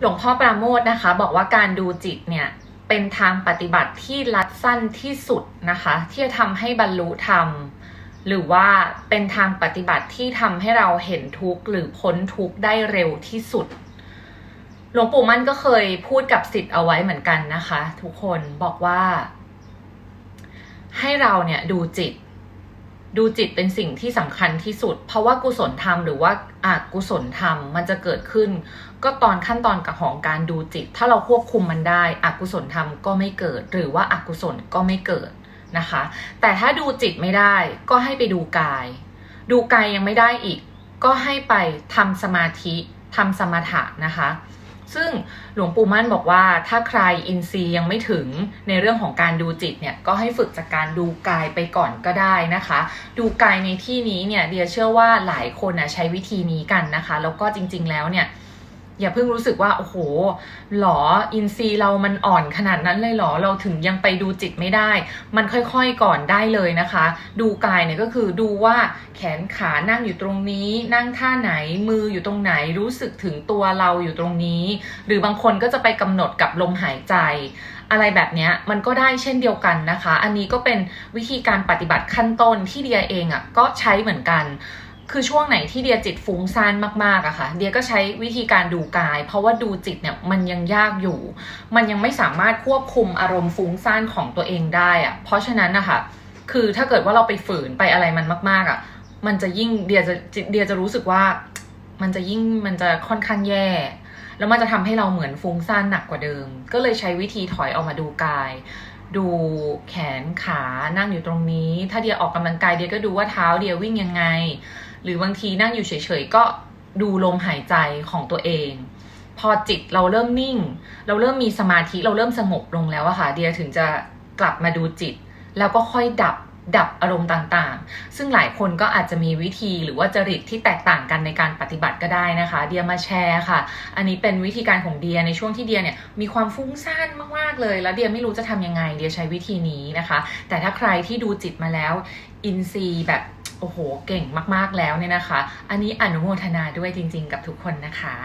หลวงพ่อปราโมทนะคะ บอกว่าการดูจิตเนี่ยเป็นทางปฏิบัติที่รัดสั้นที่สุดนะคะ ที่จะทำให้บรรลุธรรม หรือว่าเป็นทางปฏิบัติที่ทำให้เราเห็นทุกข์หรือพ้นทุกข์ได้เร็วที่สุด หลวงปู่มั่นก็เคยพูดกับสิทธิ์เอาไว้เหมือนกันนะคะ ทุกคนบอกว่า ให้เราเนี่ยดูจิต ดูจิตเป็นสิ่งที่สำคัญที่สุด เพราะว่ากุศลธรรมหรือว่าอากุศลธรรมมันจะเกิดขึ้น ก็ตอนขั้นตอนกับของการดูจิต ถ้าเราควบคุมมันได้อกุศลธรรมก็ไม่เกิด หรือว่าอากุศลก็ไม่เกิดนะคะ แต่ถ้าดูจิตไม่ได้ก็ให้ไปดูกาย ดูกายยังไม่ได้อีก ก็ให้ไปทำสมาธิทำสมถะนะคะ ซึ่งหลวงปู่มั่นบอกว่าถ้าใครอินทรีย์ยังไม่ถึงในเรื่องของการดูจิตเนี่ยก็ให้ฝึกจากการดูกายไปก่อนก็ได้นะคะ ดูกายในที่นี้เนี่ยเดียเชื่อว่าหลายคนนะใช้วิธีนี้กันนะคะ แล้วก็จริง ๆ แล้วเนี่ย อย่าเพิ่งรู้สึกว่าโอ้โหหรออินทรีเรามันอ่อนขนาดนั้นเลยหรอเราถึงยังไปดูจิตไม่ได้ มันค่อยๆก่อนได้เลยนะคะ ดูกายเนี่ยก็คือดูว่าแขนขานั่งอยู่ตรงนี้ นั่งท่าไหนมืออยู่ตรงไหนรู้สึกถึงตัวเราอยู่ตรงนี้ หรือบางคนก็จะไปกำหนดกับลมหายใจ อะไรแบบนี้มันก็ได้เช่นเดียวกันนะคะ อันนี้ก็เป็นวิธีการปฏิบัติขั้นต้นที่เดียเองอะ่ะก็ใช้เหมือนกัน คือช่วงไหนที่เดียจิตฟุ้งซ่านมากๆอะค่ะ เดียก็ใช้วิธีการดูกาย เพราะว่าดูจิตเนี่ยมันยังยากอยู่ มันยังไม่สามารถควบคุมอารมณ์ฟุ้งซ่านของตัวเองได้อะเพราะฉะนั้นนะคะคือถ้าเกิดว่าเราไปฝืนไปอะไรมันมาก ๆอะมันจะยิ่งเดียจะเดียจะรู้สึกว่า มันจะยิ่งมันจะค่อนข้างแย่ แล้วมันจะทำให้เราเหมือนฟุ้งซ่านหนักกว่าเดิม ก็เลยใช้วิธีถอยออกมาดูกายดูแขนขานั่งอยู่ตรงนี้ ถ้าเดียออกกำลังกายเดียก็ดูว่าเท้าเดียวิ่งยังไง หรือบางทีนั่งอยู่เฉยๆก็ดูลมหายใจของตัวเอง พอจิตเราเริ่มนิ่ง เราเริ่มมีสมาธิเราเริ่มสงบลงแล้วอะค่ะเดียถึงจะกลับมาดูจิต แล้วก็ค่อยดับดับอารมณ์ต่างๆ ซึ่งหลายคนก็อาจจะมีวิธีหรือว่าจริตที่แตกต่างกันในการปฏิบัติก็ได้นะคะ เดียมาแชร์ค่ะ อันนี้เป็นวิธีการของเดียในช่วงที่เดียเนี่ยมีความฟุ้งซ่านมากๆเลย แล้วเดียไม่รู้จะทำยังไง เดียใช้วิธีนี้นะคะ แต่ถ้าใครที่ดูจิตมาแล้ว อินซีแบบ โอ้โห เก่งมากๆแล้วเนี่ยนะคะ อันนี้อนุโมทนาด้วยจริงๆกับทุกคนนะคะ